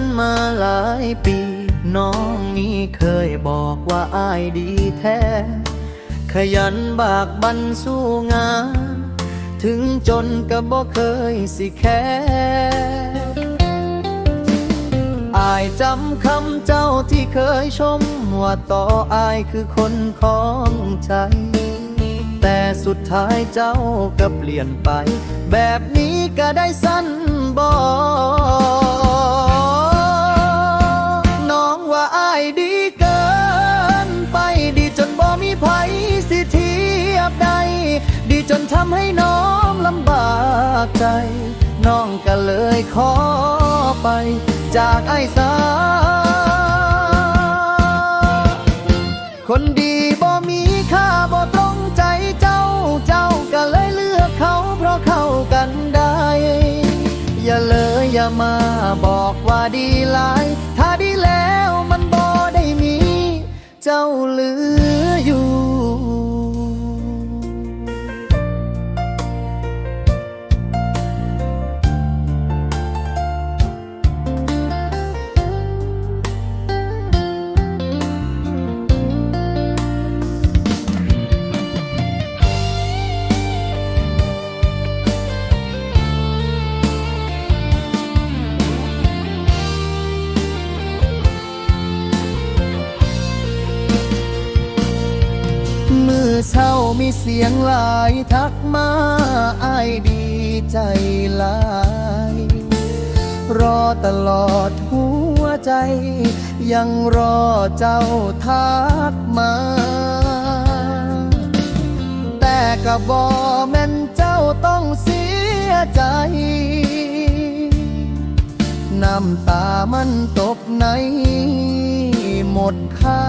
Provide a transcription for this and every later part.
กันมาหลายปี น้องนี้เคยบอกว่าอายดีแท้ ขยันบากบันสู้งาน ถึงจนก็บ่เคยสิแค่อายจำคำเจ้าที่เคยชม ว่าต่ออายคือคนของใจ แต่สุดท้ายเจ้าก็เปลี่ยนไป แบบนี้ก็ได้สั้นบอน้ากใจ น้องก็เลยขอไป จากไอ้สา คนดีบ่มีค่าบ่ตรงใจเจ้าเจ้าก็เลยเลือกเขาเพราะเข้ากันได้ อย่าเลยอย่ามาบอกว่าดีหลาย ถ้าดีแล้วมันบ่ได้มี เจ้าเลือ มีเสียงหลายทักมาอายดีใจหลาย รอตลอดหัวใจ ยังรอเจ้าทักมา แต่ก็บอแม่นเจ้าต้องเสียใจน้ำตามันตกในหมดค่า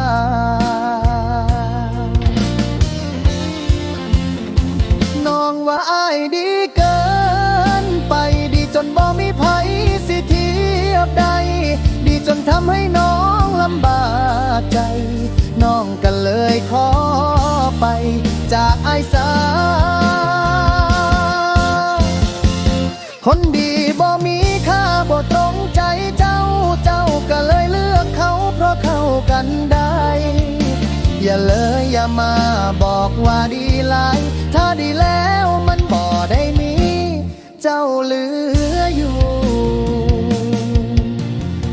ว่าอายดีเกิน ไปดีจนบ่มีไผสิเทียบใด ดีจนทำให้น้องลำบากใจ น้องก็เลยขอไป จากไอ้ายสาคนดี อย่ามาบอกว่าดีหลาย ถ้าดีแล้วมันบ่ได้มี เจ้าเหลืออยู่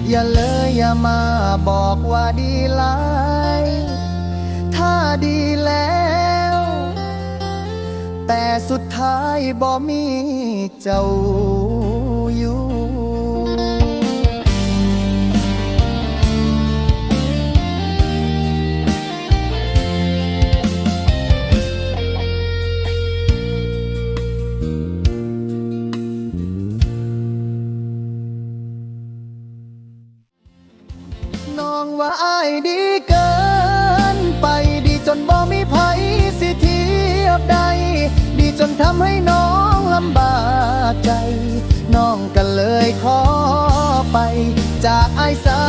อย่าเลยอย่ามาบอกว่าดีหลาย ถ้าดีแล้ว แต่สุดท้ายบ่มีเจ้าอยู่ ว่าอายดีเกิน ไปดีจนบ่มีไผสิเทียบใด ดีจนทำให้น้องลำบากใจ น้องก็เลยขอไปจากไอ้ายสา